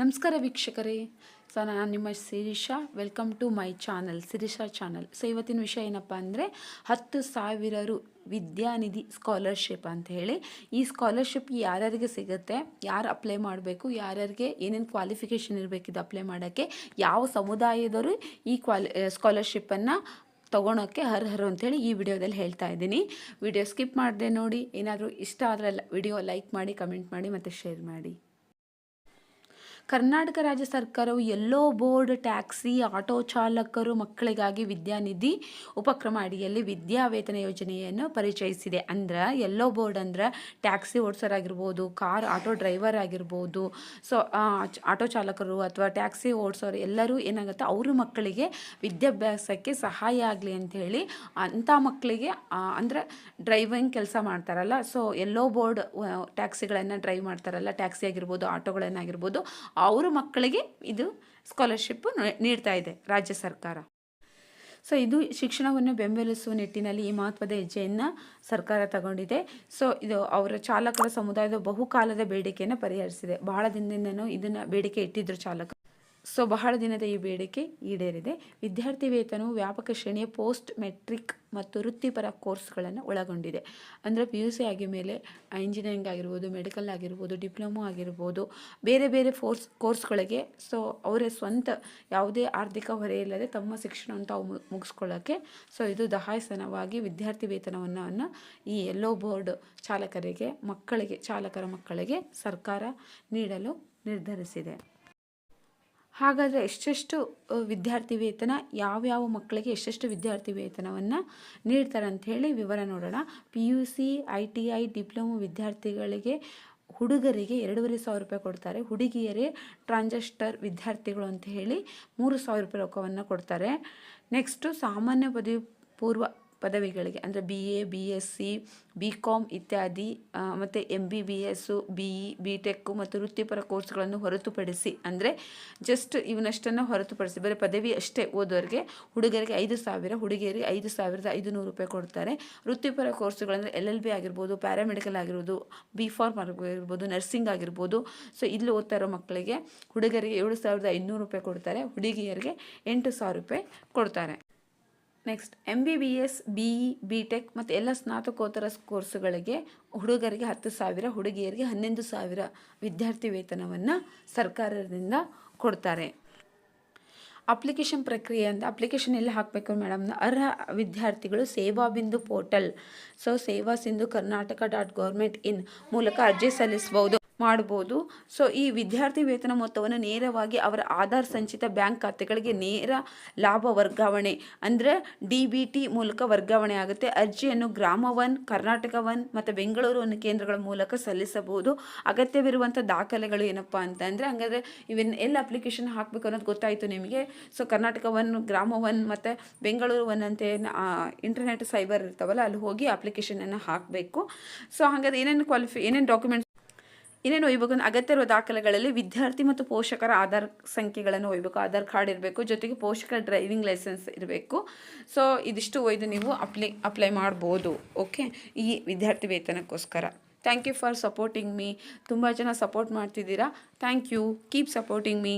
ನಮಸ್ಕಾರ ವೀಕ್ಷಕರೇ. ಸೊ ನಾನು ನಿಮ್ಮ Shirisha. Welcome to my channel Shirisha channel so ಇವತ್ತಿನ ವಿಷಯ ಏನಪ್ಪ ಅಂದರೆ, ಹತ್ತು ಸಾವಿರ ರು ವಿದ್ಯಾನಿಧಿ ಸ್ಕಾಲರ್ಶಿಪ್ ಅಂತ ಹೇಳಿ. ಈ ಸ್ಕಾಲರ್ಶಿಪ್ ಯಾರ್ಯಾರಿಗೆ ಸಿಗುತ್ತೆ, ಯಾರು ಅಪ್ಲೈ ಮಾಡಬೇಕು, ಯಾರ್ಯಾರಿಗೆ ಏನೇನು ಕ್ವಾಲಿಫಿಕೇಷನ್ ಇರಬೇಕಿದೆ ಅಪ್ಲೈ ಮಾಡೋಕ್ಕೆ, ಯಾವ ಸಮುದಾಯದವರು ಈ ಕ್ವಾಲಿ ಸ್ಕಾಲರ್ಶಿಪ್ಪನ್ನು ತೊಗೊಳೋಕ್ಕೆ ಅರ್ಹರು ಅಂಥೇಳಿ ಈ ವಿಡಿಯೋದಲ್ಲಿ ಹೇಳ್ತಾ ಇದ್ದೀನಿ. ವಿಡಿಯೋ ಸ್ಕಿಪ್ ಮಾಡಿದೆ ನೋಡಿ, ಏನಾದರೂ ಇಷ್ಟ ಆದರೆ ವಿಡಿಯೋ ಲೈಕ್ ಮಾಡಿ ಕಮೆಂಟ್ ಮಾಡಿ ಮತ್ತು ಶೇರ್ ಮಾಡಿ. ಕರ್ನಾಟಕ ರಾಜ್ಯ ಸರ್ಕಾರವು ಎಲ್ಲೋ ಬೋರ್ಡ್, ಟ್ಯಾಕ್ಸಿ, ಆಟೋ ಚಾಲಕರು ಮಕ್ಕಳಿಗಾಗಿ ವಿದ್ಯಾನಿಧಿ ಉಪಕ್ರಮ ಅಡಿಯಲ್ಲಿ ವಿದ್ಯಾವೇತನ ಯೋಜನೆಯನ್ನು ಪರಿಚಯಿಸಿದೆ. ಅಂದ್ರೆ ಎಲ್ಲೋ ಬೋರ್ಡ್ ಅಂದ್ರೆ ಟ್ಯಾಕ್ಸಿ ಓಡಿಸೋರಾಗಿರ್ಬೋದು, ಕಾರ್ ಆಟೋ ಡ್ರೈವರ್ ಆಗಿರ್ಬೋದು, ಸೊ ಆಟೋ ಚಾಲಕರು ಅಥವಾ ಟ್ಯಾಕ್ಸಿ ಓಡಿಸೋರು ಎಲ್ಲರೂ ಏನಾಗುತ್ತೆ, ಅವರು ಮಕ್ಕಳಿಗೆ ವಿದ್ಯಾಭ್ಯಾಸಕ್ಕೆ ಸಹಾಯ ಆಗಲಿ ಅಂತ ಹೇಳಿ ಅಂಥ ಮಕ್ಕಳಿಗೆ ಅಂದರೆ ಡ್ರೈವಿಂಗ್ ಕೆಲಸ ಮಾಡ್ತಾರಲ್ಲ, ಸೊ ಎಲ್ಲೋ ಬೋರ್ಡ್ ಟ್ಯಾಕ್ಸಿಗಳನ್ನು ಡ್ರೈವ್ ಮಾಡ್ತಾರಲ್ಲ, ಟ್ಯಾಕ್ಸಿ ಆಗಿರ್ಬೋದು, ಆಟೋಗಳನ್ನಾಗಿರ್ಬೋದು ಅವ್ರ ಮಕ್ಕಳಿಗೆ ಇದು ಸ್ಕಾಲರ್ಶಿಪ್ ನೀಡ್ತಾ ಇದೆ ರಾಜ್ಯ ಸರ್ಕಾರ. ಸೊ ಇದು ಶಿಕ್ಷಣವನ್ನು ಬೆಂಬಲಿಸುವ ನಿಟ್ಟಿನಲ್ಲಿ ಈ ಮಹತ್ವದ ಹೆಜ್ಜೆಯನ್ನು ಸರ್ಕಾರ ತಗೊಂಡಿದೆ. ಸೊ ಇದು ಅವರ ಚಾಲಕರ ಸಮುದಾಯದ ಬಹುಕಾಲದ ಬೇಡಿಕೆಯನ್ನು ಪರಿಹರಿಸಿದೆ. ಬಹಳ ದಿನದಿಂದನೂ ಇದನ್ನು ಬೇಡಿಕೆ ಇಟ್ಟಿದ್ದರು ಚಾಲಕ ಸೊ ಬಹಳ ದಿನದ ಈ ಬೇಡಿಕೆ ಈಡೇರಿದೆ. ವಿದ್ಯಾರ್ಥಿ ವೇತನವು ವ್ಯಾಪಕ ಶ್ರೇಣಿಯ ಪೋಸ್ಟ್ ಮೆಟ್ರಿಕ್ ಮತ್ತು ವೃತ್ತಿಪರ ಕೋರ್ಸ್ಗಳನ್ನು ಒಳಗೊಂಡಿದೆ. ಅಂದರೆ ಪಿ ಯು ಸಿ ಆಗಿ ಮೇಲೆ ಇಂಜಿನಿಯರಿಂಗ್ ಆಗಿರ್ಬೋದು ಮೆಡಿಕಲ್ ಆಗಿರ್ಬೋದು ಡಿಪ್ಲೊಮೊ ಆಗಿರ್ಬೋದು, ಬೇರೆ ಬೇರೆ ಫೋರ್ಸ್ ಕೋರ್ಸ್ಗಳಿಗೆ ಸೊ ಅವರೇ ಸ್ವಂತ ಯಾವುದೇ ಆರ್ಥಿಕ ಹೊರೆ ಇಲ್ಲದೆ ತಮ್ಮ ಶಿಕ್ಷಣವನ್ನು ತಾವು ಮುಗಿಸ್ಕೊಳ್ಳೋಕ್ಕೆ ಸೊ ಇದು ದಹಾಯಸನವಾಗಿ ವಿದ್ಯಾರ್ಥಿ ವೇತನವನ್ನು ಈ ಎಲ್ಲೋ ಬೋರ್ಡ್ ಚಾಲಕರಿಗೆ, ಮಕ್ಕಳಿಗೆ, ಚಾಲಕರ ಮಕ್ಕಳಿಗೆ ಸರ್ಕಾರ ನೀಡಲು ನಿರ್ಧರಿಸಿದೆ. ಹಾಗಾದರೆ ಎಷ್ಟೆಷ್ಟು ವಿದ್ಯಾರ್ಥಿ ವೇತನ ಯಾವ್ಯಾವ ಮಕ್ಕಳಿಗೆ ಎಷ್ಟೆಷ್ಟು ವಿದ್ಯಾರ್ಥಿ ವೇತನವನ್ನು ನೀಡ್ತಾರೆ ಅಂಥೇಳಿ ವಿವರ ನೋಡೋಣ. P U C I T I, diploma ವಿದ್ಯಾರ್ಥಿಗಳಿಗೆ ಹುಡುಗರಿಗೆ ಎರಡೂವರೆ ಸಾವಿರ ರೂಪಾಯಿ ಕೊಡ್ತಾರೆ. ಹುಡುಗಿಯರೇ ಟ್ರಾನ್ಜೆಸ್ಟರ್ ವಿದ್ಯಾರ್ಥಿಗಳು ಅಂತ ಹೇಳಿ ಮೂರು ಸಾವಿರ ರೂಪಾಯಿ ರೊಕ್ಕವನ್ನು ಕೊಡ್ತಾರೆ. ನೆಕ್ಸ್ಟು ಸಾಮಾನ್ಯ ಪದವಿ ಪೂರ್ವ ಪದವಿಗಳಿಗೆ, ಅಂದರೆ B A B S C B com ಇತ್ಯಾದಿ ಮತ್ತು M B B S B E B tech ಮತ್ತು ವೃತ್ತಿಪರ ಕೋರ್ಸ್ಗಳನ್ನು ಹೊರತುಪಡಿಸಿ, ಅಂದರೆ ಜಸ್ಟ್ ಇವನಷ್ಟನ್ನು ಹೊರತುಪಡಿಸಿ, ಬರೀ ಪದವಿ ಅಷ್ಟೇ ಓದೋರಿಗೆ ಹುಡುಗರಿಗೆ ಐದು ಸಾವಿರ, ಹುಡುಗಿಯರಿಗೆ ಐದು ಸಾವಿರದ ಐದು ನೂರು ರೂಪಾಯಿ ಕೊಡ್ತಾರೆ. ವೃತ್ತಿಪರ ಕೋರ್ಸ್ಗಳಂದರೆ ಎಲ್ ಎಲ್ ಬಿ ಆಗಿರ್ಬೋದು ಪ್ಯಾರಾಮೆಡಿಕಲ್ ಆಗಿರ್ಬೋದು ಬಿ ಫಾರ್ಮ್ ಆಗಿರ್ಬೋದು ನರ್ಸಿಂಗ್ ಆಗಿರ್ಬೋದು. ಸೊ ಇಲ್ಲಿ ಓದ್ತಾ ಇರೋ ಮಕ್ಕಳಿಗೆ ಹುಡುಗರಿಗೆ ಏಳು ಸಾವಿರದ ಐನೂರು ರೂಪಾಯಿ ಕೊಡ್ತಾರೆ, ಹುಡುಗಿಯರಿಗೆ ಎಂಟು ಸಾವಿರ ರೂಪಾಯಿ ಕೊಡ್ತಾರೆ. Next M B B S B E B tech ಮತ್ತು ಎಲ್ಲ ಸ್ನಾತಕೋತ್ತರ ಕೋರ್ಸುಗಳಿಗೆ ಹುಡುಗರಿಗೆ ಹತ್ತು ಸಾವಿರ, ಹುಡುಗಿಯರಿಗೆ ಹನ್ನೊಂದು ಸಾವಿರ ವಿದ್ಯಾರ್ಥಿ ವೇತನವನ್ನು ಸರ್ಕಾರದಿಂದ ಕೊಡ್ತಾರೆ. ಅಪ್ಲಿಕೇಶನ್ ಪ್ರಕ್ರಿಯೆ ಅಂತ ಅಪ್ಲಿಕೇಶನ್ ಎಲ್ಲ ಹಾಕಬೇಕು ಮೇಡಮ್ ಅರ್ಹ ವಿದ್ಯಾರ್ಥಿಗಳು ಸೇವಾ Bindu portal so Seva Sindhu Karnataka dot government in ಮೂಲಕ ಅರ್ಜಿ ಸಲ್ಲಿಸಬಹುದು. ಮಾಡ್ಬೋದು. ಸೊ ಈ ವಿದ್ಯಾರ್ಥಿ ವೇತನ ಮೊತ್ತವನ್ನು ನೇರವಾಗಿ ಅವರ ಆಧಾರ್ ಸಂಚಿತ ಬ್ಯಾಂಕ್ ಖಾತೆಗಳಿಗೆ ನೇರ ಲಾಭ ವರ್ಗಾವಣೆ ಅಂದರೆ ಡಿ ಬಿ ಟಿ ಮೂಲಕ ವರ್ಗಾವಣೆ ಆಗುತ್ತೆ. ಅರ್ಜಿಯನ್ನು ಗ್ರಾಮ ಒನ್, ಕರ್ನಾಟಕ ಒನ್ ಮತ್ತು ಬೆಂಗಳೂರು ಒನ್ ಕೇಂದ್ರಗಳ ಮೂಲಕ ಸಲ್ಲಿಸಬಹುದು. ಅಗತ್ಯವಿರುವಂಥ ದಾಖಲೆಗಳು ಏನಪ್ಪ ಅಂತಂದರೆ ಹಂಗಾದ್ರೆ ಇವನ್ನ ಎಲ್ಲ ಅಪ್ಲಿಕೇಶನ್ ಹಾಕಬೇಕು ಅನ್ನೋದು ಗೊತ್ತಾಯಿತು ನಿಮಗೆ. So Karnataka one, Grama one ಮತ್ತು ಬೆಂಗಳೂರು ಒನ್ ಅಂತ ಏನು ಇಂಟರ್ನೆಟ್ ಸೈಬರ್ ಇರ್ತಾವಲ್ಲ, ಅಲ್ಲಿ ಹೋಗಿ ಅಪ್ಲಿಕೇಶನನ್ನು ಹಾಕಬೇಕು. ಸೊ ಹಾಗಾದ್ರೆ ಏನೇನು ಕ್ವಾಲಿಫಿ ಏನೇನು ಡಾಕ್ಯುಮೆಂಟ್ಸ್ ಏನೇನು ಒಯ್ಬೇಕು ಅಂದ್ರೆ ಅಗತ್ಯ ಇರುವ ದಾಖಲೆಗಳಲ್ಲಿ ವಿದ್ಯಾರ್ಥಿ ಮತ್ತು ಪೋಷಕರ ಆಧಾರ್ ಸಂಖ್ಯೆಗಳನ್ನು ಒಯ್ಬೇಕು ಆಧಾರ್ ಕಾರ್ಡ್ ಇರಬೇಕು, ಜೊತೆಗೆ ಪೋಷಕರ ಡ್ರೈವಿಂಗ್ ಲೈಸೆನ್ಸ್ ಇರಬೇಕು. ಸೊ ಇದಿಷ್ಟು ಒಯ್ದು ನೀವು ಅಪ್ಲೈ ಅಪ್ಲೈ ಮಾಡ್ಬೋದು ಓಕೆ ಈ ವಿದ್ಯಾರ್ಥಿ ವೇತನಕ್ಕೋಸ್ಕರ. Thank you for supporting me ತುಂಬ ಜನ ಸಪೋರ್ಟ್ ಮಾಡ್ತಿದ್ದೀರಾ? Thank you keep supporting me